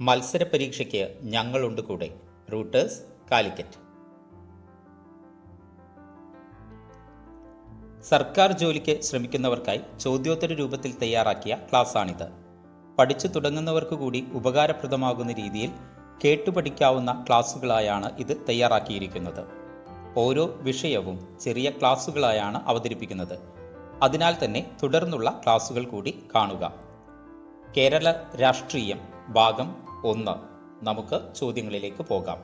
മത്സര പരീക്ഷയ്ക്ക് ഞങ്ങളുണ്ട് കൂടെ. റൂട്ടേഴ്സ് കാലിക്കറ്റ്. സർക്കാർ ജോലിക്ക് ശ്രമിക്കുന്നവർക്കായി ചോദ്യോത്തര രൂപത്തിൽ തയ്യാറാക്കിയ ക്ലാസ്സാണിത്. പഠിച്ചു തുടങ്ങുന്നവർക്ക് കൂടി ഉപകാരപ്രദമാകുന്ന രീതിയിൽ കേട്ടുപഠിക്കാവുന്ന ക്ലാസ്സുകളായാണ് ഇത് തയ്യാറാക്കിയിരിക്കുന്നത്. ഓരോ വിഷയവും ചെറിയ ക്ലാസ്സുകളായാണ് അവതരിപ്പിക്കുന്നത്. അതിനാൽ തന്നെ തുടർന്നുള്ള ക്ലാസ്സുകൾ കൂടി കാണുക. കേരള രാഷ്ട്രീയം ഭാഗം ഒന്ന്. നമുക്ക് ചോദ്യങ്ങളിലേക്ക് പോകാം.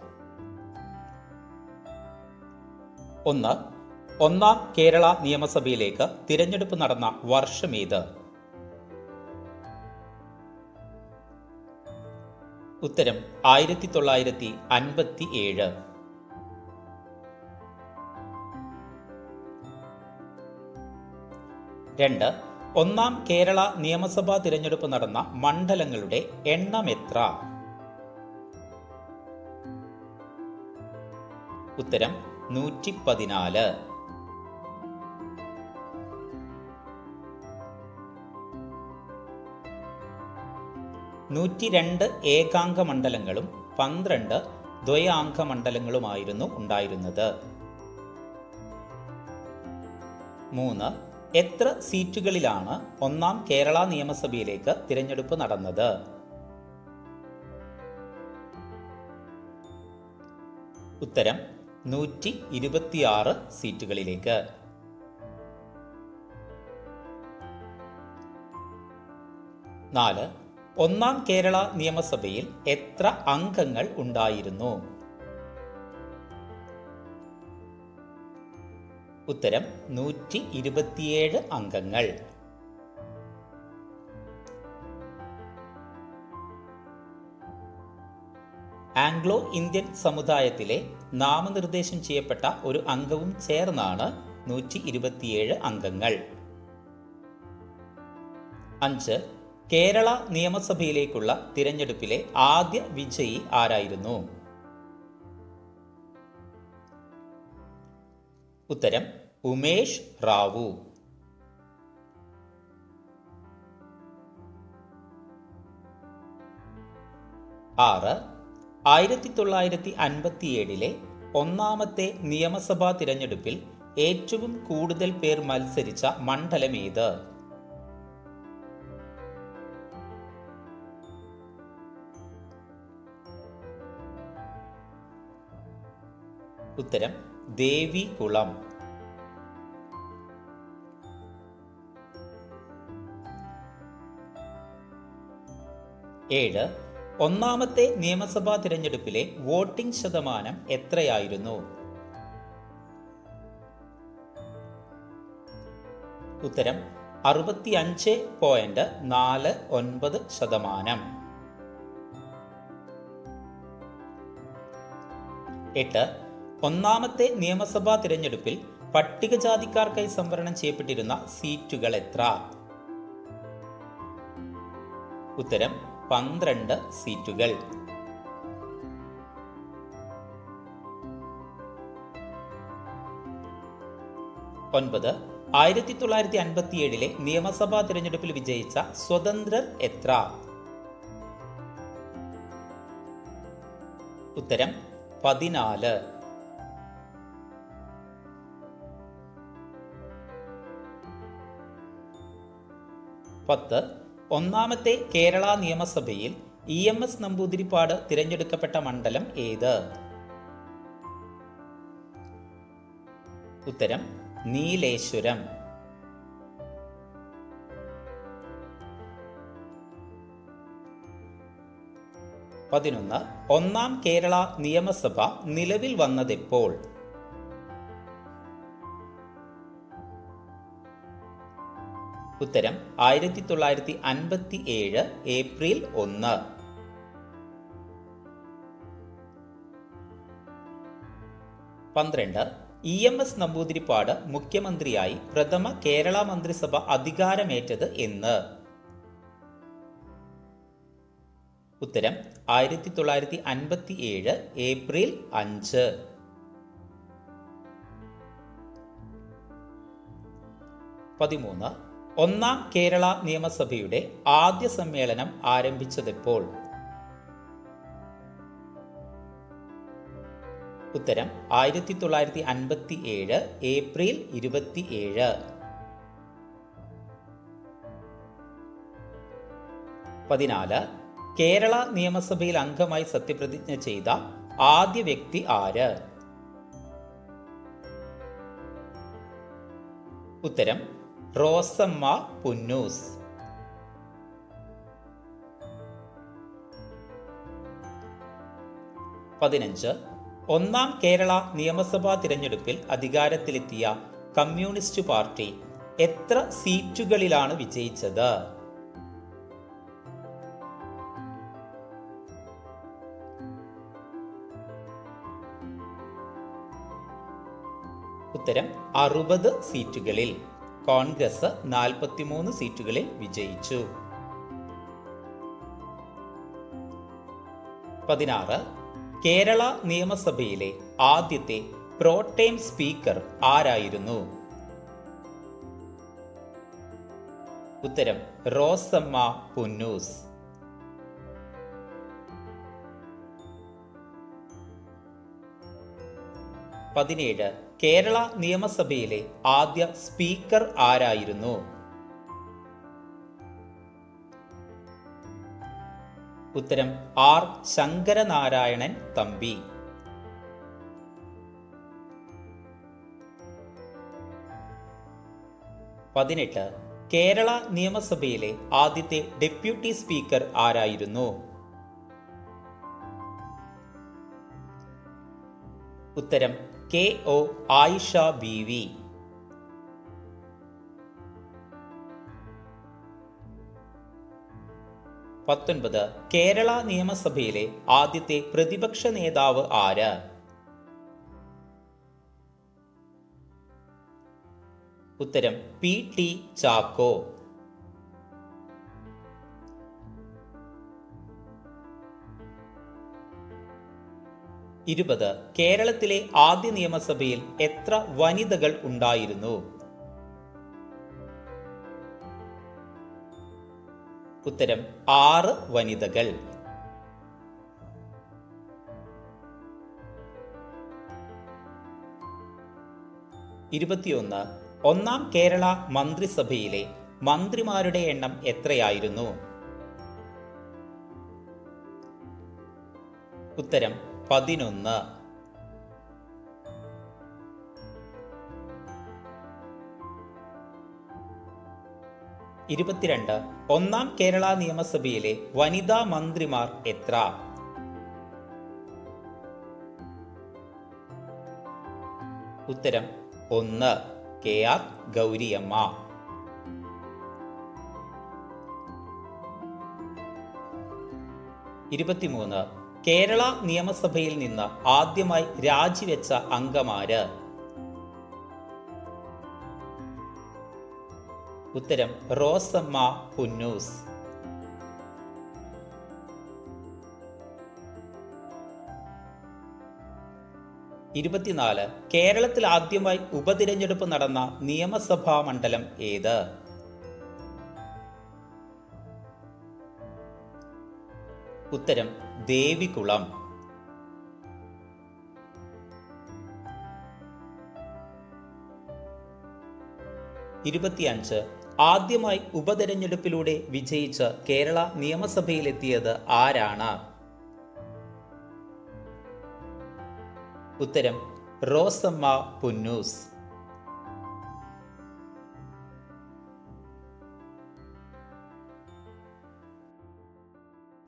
ഒന്ന്. ഒന്നാം കേരള നിയമസഭയിലേക്ക് തിരഞ്ഞെടുപ്പ് നടന്ന വർഷമേത് ഉത്തരം ആയിരത്തി തൊള്ളായിരത്തി അൻപത്തി ഏഴ് രണ്ട്. ഒന്നാം കേരള നിയമസഭാ തിരഞ്ഞെടുപ്പ് നടന്ന മണ്ഡലങ്ങളുടെ എണ്ണം എത്ര ഉത്തരം നൂറ്റി പതിനാല് നൂറ്റി രണ്ട് ഏകാംഗ മണ്ഡലങ്ങളും പന്ത്രണ്ട് ദ്വയാംഗ മണ്ഡലങ്ങളുമായിരുന്നു ഉണ്ടായിരുന്നത്. മൂന്ന് എത്ര സീറ്റുകളിലാണ് ഒന്നാം കേരള നിയമസഭയിലേക്ക് തിരഞ്ഞെടുപ്പ് നടന്നത്? ഉത്തരം നൂറ്റി ഇരുപത്തിയാറ് സീറ്റുകളിലേക്ക്. നാല് ഒന്നാം കേരള നിയമസഭയിൽ എത്ര അംഗങ്ങൾ ഉണ്ടായിരുന്നു? ഉത്തരം നൂറ്റി ഇരുപത്തിയേഴ് അംഗങ്ങൾ. ആംഗ്ലോ ഇന്ത്യൻ സമുദായത്തിലെ നാമനിർദ്ദേശം ചെയ്യപ്പെട്ട ഒരു അംഗവും ചേർന്നാണ് നൂറ്റി ഇരുപത്തിയേഴ് അംഗങ്ങൾ. അഞ്ച് കേരള നിയമസഭയിലേക്കുള്ള തിരഞ്ഞെടുപ്പിലെ ആദ്യ വിജയി ആരായിരുന്നു? ഉത്തരം ഉമേഷ് റാവു. ആറ് ആയിരത്തി തൊള്ളായിരത്തി അൻപത്തിയേഴിലെ ഒന്നാമത്തെ നിയമസഭാ തിരഞ്ഞെടുപ്പിൽ ഏറ്റവും കൂടുതൽ പേർ മത്സരിച്ച മണ്ഡലം ഏത്? ഉത്തരം ദേവികുളം. ഏഴ്. ഒന്നാമത്തെ നിയമസഭാ തിരഞ്ഞെടുപ്പിലെ വോട്ടിംഗ് ശതമാനം എത്രയായിരുന്നു? ഉത്തരം അറുപത്തി അഞ്ച് പോയിന്റ് നാല് ഒൻപത് ശതമാനം. എട്ട്. ഒന്നാമത്തെ നിയമസഭാ തിരഞ്ഞെടുപ്പിൽ പട്ടികജാതിക്കാർക്കായി സംവരണം ചെയ്യപ്പെട്ടിരുന്ന സീറ്റുകൾ എത്ര ഉത്തരം പന്ത്രണ്ട് സീറ്റുകൾ. ഒൻപത് ആയിരത്തി തൊള്ളായിരത്തി അൻപത്തി ഏഴിലെ നിയമസഭാ തിരഞ്ഞെടുപ്പിൽ വിജയിച്ച സ്വതന്ത്രർ എത്ര? ഉത്തരം പതിനാല്. പത്ത് ഒന്നാമത്തെ കേരള നിയമസഭയിൽ ഇ എം എസ് നമ്പൂതിരിപ്പാട് തിരഞ്ഞെടുക്കപ്പെട്ട മണ്ഡലം ഏത്? ഉത്തരം നീലേശ്വരം. പതിനൊന്ന് ഒന്നാം കേരള നിയമസഭ നിലവിൽ വന്നതെപ്പോൾ? ഉത്തരം ആയിരത്തി തൊള്ളായിരത്തി അൻപത്തി ഏഴ് ഏപ്രിൽ ഒന്ന്. പന്ത്രണ്ട് ഇ എം എസ് നമ്പൂതിരിപ്പാട് മുഖ്യമന്ത്രിയായി പ്രഥമ കേരള മന്ത്രിസഭ അധികാരമേറ്റത് എന്ന്. ഉത്തരം ആയിരത്തി തൊള്ളായിരത്തി അൻപത്തി ഏഴ് ഏപ്രിൽ അഞ്ച്. പതിമൂന്ന് ഒന്നാം കേരള നിയമസഭയുടെ ആദ്യ സമ്മേളനം ആരംഭിച്ചതെപ്പോൾ? ഉത്തരം ആയിരത്തി തൊള്ളായിരത്തി അൻപത്തി ഏഴ് ഏപ്രിൽ ഇരുപത്തി ഏഴ് പതിനാല് കേരള നിയമസഭയിൽ അംഗമായി സത്യപ്രതിജ്ഞ ചെയ്ത ആദ്യ വ്യക്തി ആര്? ഉത്തരം റോസമ്മ പുന്നൂസ്. പതിനഞ്ച്. ഒന്നാം കേരള നിയമസഭാ തിരഞ്ഞെടുപ്പിൽ അധികാരത്തിലെത്തിയ കമ്മ്യൂണിസ്റ്റ് പാർട്ടി എത്ര സീറ്റുകളിലാണ് വിജയിച്ചത്? ഉത്തരം അറുപത് സീറ്റുകളിൽ. കോൺഗ്രസ് നാൽപ്പത്തിമൂന്ന് സീറ്റുകളിൽ വിജയിച്ചു. പതിനാറ് കേരള നിയമസഭയിലെ ആദ്യത്തെ പ്രോട്ടേം സ്പീക്കർ ആരായിരുന്നു? ഉത്തരം റോസമ്മ പുന്നൂസ്. പതിനേഴ് കേരള നിയമസഭയിലെ ആദ്യ സ്പീക്കർ ആരായിരുന്നു? ഉത്തരം ആർ. ശങ്കരനാരായണൻ തമ്പി. പതിനെട്ട് കേരള നിയമസഭയിലെ ആദ്യത്തെ ഡെപ്യൂട്ടി സ്പീക്കർ ആരായിരുന്നു? ഉത്തരം K O Ayisha B V. പത്തൊൻപത് കേരള നിയമസഭയിലെ ആദ്യത്തെ പ്രതിപക്ഷ നേതാവ് ആര്? ഉത്തരം പി ടി ചാക്കോ. ഇരുപത് കേരളത്തിലെ ആദ്യ നിയമസഭയിൽ എത്ര വനിതകൾ ഉണ്ടായിരുന്നു? ഉത്തരം ആറ് വനിതകൾ. ഇരുപത്തിയൊന്ന് ഒന്നാം കേരള മന്ത്രിസഭയിലെ മന്ത്രിമാരുടെ എണ്ണം എത്രയായിരുന്നു? ഉത്തരം പതിനൊന്ന്. ഇരുപത്തിരണ്ട്. ഒന്നാം കേരള നിയമസഭയിലെ വനിതാ മന്ത്രിമാർ എത്ര? ഉത്തരം ഒന്ന്. കെ. ആർ. ഗൗരിയമ്മ. ഇരുപത്തിമൂന്ന്. കേരള നിയമസഭയിൽ നിന്ന് ആദ്യമായി രാജിവെച്ച അംഗമാര്? ഉത്തരം റോസമ്മ പുന്നൂസ്. ഇരുപത്തിനാല് കേരളത്തിൽ ആദ്യമായി ഉപതിരഞ്ഞെടുപ്പ് നടന്ന നിയമസഭാ മണ്ഡലം ഏത്? ഉത്തരം ദേവികുളം. ഇരുപത്തിയഞ്ച് ആദ്യമായി ഉപതെരഞ്ഞെടുപ്പിലൂടെ വിജയിച്ച് കേരള നിയമസഭയിലെത്തിയത് ആരാണ്? ഉത്തരം റോസമ്മ പുന്നൂസ്.